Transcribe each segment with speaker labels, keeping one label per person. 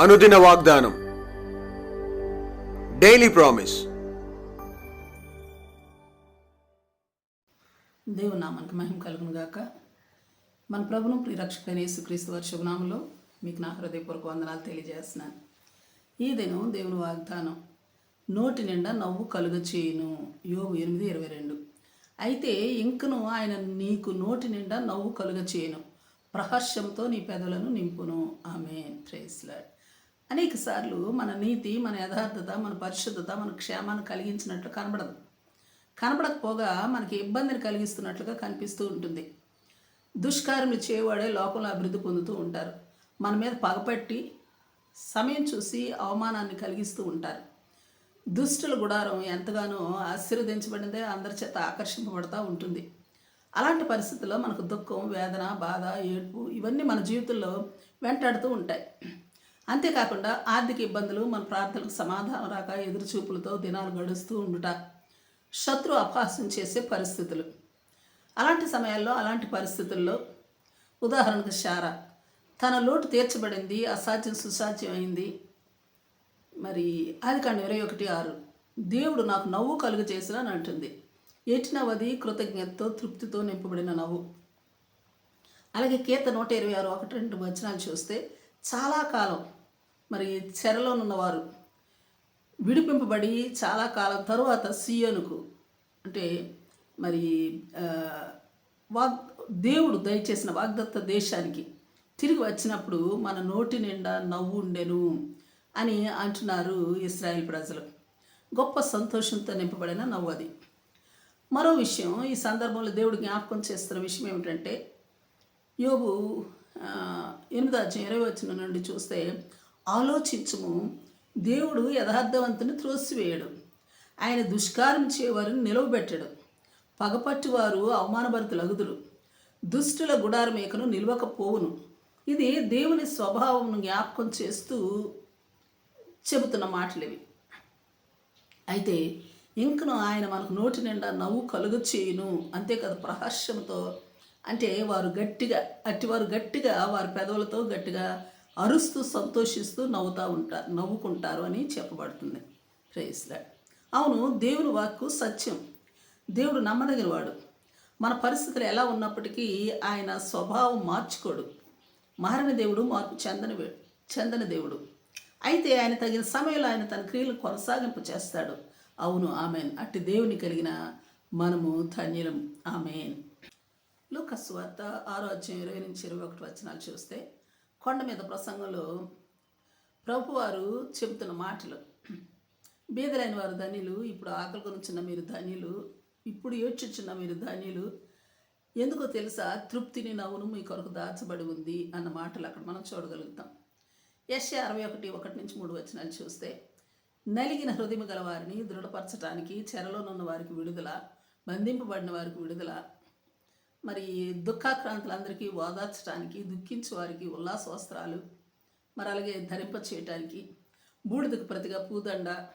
Speaker 1: అనుదిన వాగ్దానం. Daily promise
Speaker 2: దేవుని నామానికి మహిమ కలుగును గాక. మన ప్రభును ప్రిరక్షకుడైన యేసుక్రీస్తు వారి శుభనామంలో మీకు నా హృదయపూర్వక వందనాలు తెలియజేస్తున్నాను. ఈ దినం దేవుని వాగ్దానం నోటి నిండా నవ్వు కలుగ చేయును. యోగు ఎనిమిది ఇరవై రెండు. అయితే ఇంకను ఆయన నీకు నోటి నిండా నవ్వు కలుగ చేయను. ప్రహర్షంతో నీ పెదవులను నింపును. ఆమె ట్రేస్లాడ్ అనేక సార్లు మన నీతి మన యథార్థత మన పరిశుద్ధత మన క్షేమాన్ని కలిగించినట్లు కనబడదు. కనబడకపోగా మనకి ఇబ్బందిని కలిగిస్తున్నట్లుగా కనిపిస్తూ ఉంటుంది. దుష్కార్యములు చేయవాడే లోకంలో అభివృద్ధి పొందుతూ ఉంటారు. మన మీద పగపట్టి సమయం చూసి అవమానాన్ని కలిగిస్తూ ఉంటారు. దుష్టుల గుడారం ఎంతగానో ఆశీర్వదించబడిందే అందరి చేత ఆకర్షింపబడతా ఉంటుంది. అలాంటి పరిస్థితుల్లో మనకు దుఃఖం వేదన బాధ ఏడ్పు ఇవన్నీ మన జీవితంలో వెంటాడుతూ ఉంటాయి. అంతేకాకుండా ఆర్థిక ఇబ్బందులు మన ప్రార్థనకు సమాధానం రాక ఎదురుచూపులతో దినాలు గడుస్తూ ఉండుట శత్రు అపహాస్యం చేసే పరిస్థితులు. అలాంటి సమయాల్లో అలాంటి పరిస్థితుల్లో ఉదాహరణకు శార. తన లోటు తీర్చబడింది అసాధ్యం సుసాధ్యం అయింది మరి అది కాండి ఇరవై ఒకటి ఆరు. దేవుడు నాకు నవ్వు కలుగు చేసిన అని అంటుంది. ఎటినవది కృతజ్ఞతతో తృప్తితో నింపబడిన నవ్వు. అలాగే కీర్త నూట ఇరవై ఆరు ఒకటి రెండు వచనాలు చూస్తే చాలా కాలం మరి చెరలోనున్నవారు విడిపింపబడి చాలా కాలం తరువాత సియోనుకు అంటే మరి వాగ్ దేవుడు దయచేసిన వాగ్దత్త దేశానికి తిరిగి వచ్చినప్పుడు మన నోటి నిండా నవ్వు ఉండెను అని అంటున్నారు ఇస్రాయేల్ ప్రజలు. గొప్ప సంతోషంతో నింపబడిన నవ్వు అది. మరో విషయం ఈ సందర్భంలో దేవుడు జ్ఞాపకం చేస్తున్న విషయం ఏమిటంటే యోబు ఎనిమిది అధ్యాయం ఇరవై వచ్చిన నుండి చూస్తే ఆలోచించుము దేవుడు యథార్థవంతుని త్రోసివేయడు. ఆయన దుష్కారం చేయవారిని నిలవబెట్టడు. పగపట్టువారు అవమానభరితులగుదురు. దుష్టుల గుడారమేకను నిలవకపోవును. ఇది దేవుని స్వభావంను జ్ఞాపకం చేస్తూ చెబుతున్న మాటలు ఇవి అయితే ఇంకను ఆయన మనకు నోటి నిండా నవ్వు కలుగు చేయును అంతేకాదు ప్రహర్షంతో అంటే వారు గట్టిగా అట్టివారు గట్టిగా వారి పెదవులతో గట్టిగా అరుస్తూ సంతోషిస్తూ నవ్వుతూ ఉంటారు నవ్వుకుంటారు అని చెప్పబడుతుంది. ప్రేయస్లా అవును దేవుని వాక్కు సత్యం. దేవుడు నమ్మదగినవాడు మన పరిస్థితులు ఎలా ఉన్నప్పటికీ ఆయన స్వభావం మార్చుకోడు. మారిన దేవుడు మార్పు చెందని చెందని దేవుడు. అయితే ఆయన తగిన సమయంలో ఆయన తన క్రియలు కొనసాగింపు చేస్తాడు. అవును ఆమెన్. అట్టి దేవుని కలిగిన మనము ధన్యులం. ఆమెన్. లూకస్ వార్త ఆరో అధ్యాయం ఇరవై నుంచి ఇరవై ఒకటి వచనాలు చూస్తే కొండ మీద ప్రసంగంలో ప్రభువారు చెబుతున్న మాటలు. బీదలైన వారు ధనిలు ఇప్పుడు ఆకలి కొనుచున్న మీరు ధన్యులు ఇప్పుడు ఏడ్చుచున్న మీరు ధన్యులు. ఎందుకో తెలుసా? తృప్తిని నవ్వును మీ కొరకు దాచబడి ఉంది అన్న మాటలు అక్కడ మనం చూడగలుగుతాం. ఎస్ఏ అరవై ఒకటి ఒకటి నుంచి మూడు వచనాలు చూస్తే నలిగిన హృదయం గల వారిని దృఢపరచడానికి చెరలోనున్న వారికి విడుదల బంధింపబడిన వారికి విడుదల మరి దుఃఖాక్రాంతులందరికీ ఓదార్చడానికి దుఃఖించే వారికి ఉల్లాస వస్త్రాలు మరి అలాగే ధరింప చేయటానికి బూడిదకు ప్రతిగా పూదండ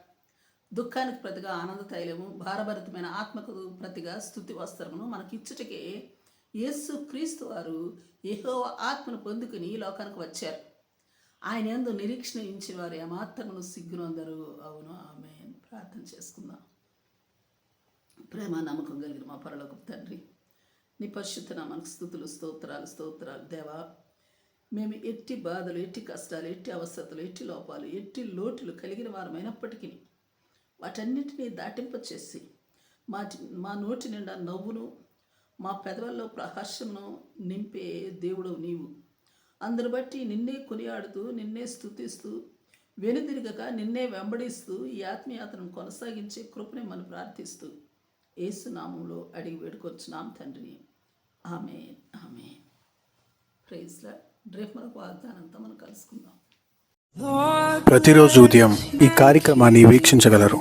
Speaker 2: దుఃఖానికి ప్రతిగా ఆనంద తైలము భారభరితమైన ఆత్మకు ప్రతిగా స్థుతి వస్త్రమును మనకిచ్చుటకే యేసు క్రీస్తు వారు ఏహో ఆత్మను పొందుకుని ఈ లోకానికి వచ్చారు. ఆయన ఎందు నిరీక్షణ ఇచ్చిన వారు ఏమాత్రమును సిగ్గునందరు. అవును ఆమె ప్రార్థన చేసుకుందాం. ప్రేమ నమ్మకం కలిగిన మా పరలోకపు తండ్రి నీ పరిశుద్ధ నామానికి స్థుతులు స్తోత్రాలు స్తోత్రాలు. దేవా మేము ఎట్టి బాధలు ఎట్టి కష్టాలు ఎట్టి అవసరతలు ఎట్టి లోపాలు ఎట్టి లోటులు కలిగిన వారమైనప్పటికీ వాటన్నిటినీ దాటింపచేసి మా మా నోటి నిండా నవ్వును మా పెదవుల్లో ప్రహర్షమును నింపే దేవుడు నీవు. అందరు బట్టి నిన్నే కొనియాడుతూ నిన్నే స్థుతిస్తూ వెనుదిరగక నిన్నే వెంబడిస్తూ ఈ ఆత్మీయతను కొనసాగించే కృపని మనం ప్రార్థిస్తూ ఏసునామంలో అడిగి వేడుకొచ్చున్నాం తండ్రిని ఆమె ఆమె ప్రైజ్లా రేపు మనకు వాగ్దానంతో మనం కలుసుకుందాం.
Speaker 3: ప్రతిరోజు ఉదయం ఈ కార్యక్రమాన్ని వీక్షించగలరు.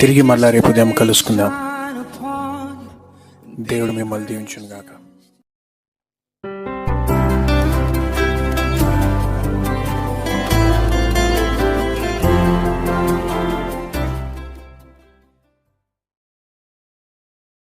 Speaker 3: తిరిగి మళ్ళా రేపు ఉదయం కలుసుకుందాం. దేవుడు మిమ్మల్ని దీవించును గాక